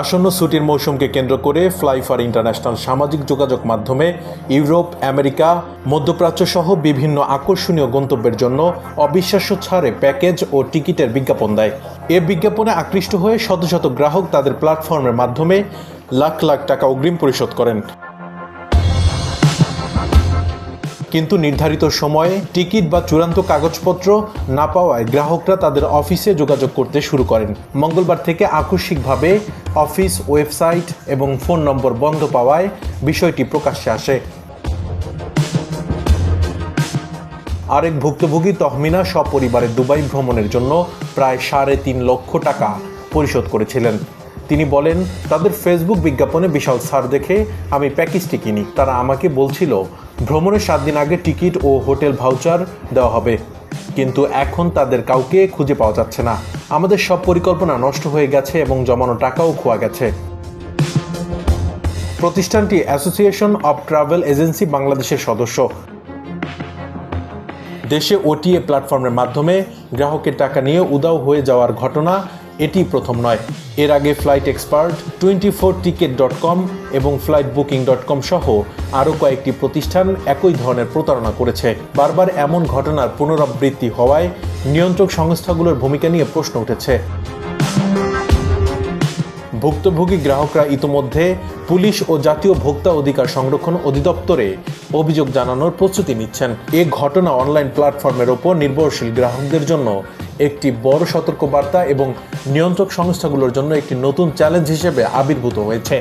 আসন্ন ছুটির মৌসুমকে কেন্দ্র করে ফ্লাইফার ইন্টারন্যাশনাল সামাজিক যোগাযোগ মাধ্যমে ইউরোপ, আমেরিকা, মধ্যপ্রাচ্য সহ বিভিন্ন আকর্ষণীয় গন্তব্যের জন্য অবিশ্বাস্য ছাড়ে প্যাকেজ ও টিকিটের বিজ্ঞাপন দেয়। এ বিজ্ঞাপনে আকৃষ্ট হয়ে শত শত গ্রাহক তাদের প্ল্যাটফর্মের মাধ্যমে লাখ লাখ টাকা অগ্রিম পরিশোধ করেন। কিন্তু নির্ধারিত সময়ে টিকিট বা চূড়ান্ত কাগজপত্র না পাওয়ায় গ্রাহকরা তাদের অফিসে যোগাযোগ করতে শুরু করেন। মঙ্গলবার থেকে আকস্মিকভাবে অফিস ওয়েবসাইট এবং ফোন নম্বর বন্ধ পাওয়ায় বিষয়টি প্রকাশ্যে আসে। আরেক ভুক্তভোগী তহমিনা সপরিবারে দুবাই ভ্রমণের জন্য প্রায় সাড়ে তিন লক্ষ টাকা পরিশোধ করেছিলেন। তিনি বলেন, তাদের ফেসবুক বিজ্ঞাপনে বিশাল ছাড় দেখে আমি প্যাকেজটি কিনি। তারা আমাকে বলছিল ভ্রমণের সাত দিন আগে টিকিট ও হোটেল ভাউচার দেওয়া হবে। কিন্তু এখন তাদের কাউকে খুঁজে পাওয়া যাচ্ছে না। আমাদের সব পরিকল্পনা নষ্ট হয়ে গেছে এবং জমানো টাকাও খোয়া গেছে। প্রতিষ্ঠানটি অ্যাসোসিয়েশন অব ট্রাভেল এজেন্সি বাংলাদেশের সদস্য। দেশে ওটিএ প্ল্যাটফর্মের মাধ্যমে গ্রাহকের টাকা নিয়ে উদাও হয়ে যাওয়ার ঘটনা এটি প্রথম নয়। এর আগে flight expert twenty four ticket dot com এবং ফ্লাইট বুকিং ডট কম সহ আরও কয়েকটি প্রতিষ্ঠান একই ধরনের প্রতারণা করেছে। বারবার এমন ঘটনার পুনরাবৃত্তি হওয়ায় নিয়ন্ত্রক সংস্থাগুলোর ভূমিকা নিয়ে প্রশ্ন উঠেছে। ভুক্তভোগী গ্রাহকরা ইতোমধ্যে পুলিশ ও জাতীয় ভোক্তা অধিকার সংরক্ষণ অধিদপ্তরে অভিযোগ জানানোর প্রস্তুতি নিচ্ছেন। এ ঘটনা অনলাইন প্ল্যাটফর্মের ওপর নির্ভরশীল গ্রাহকদের জন্য একটি বড় সতর্কবার্তা এবং নিয়ন্ত্রক সংস্থাগুলোর জন্য একটি নতুন চ্যালেঞ্জ হিসেবে আবির্ভূত হয়েছে।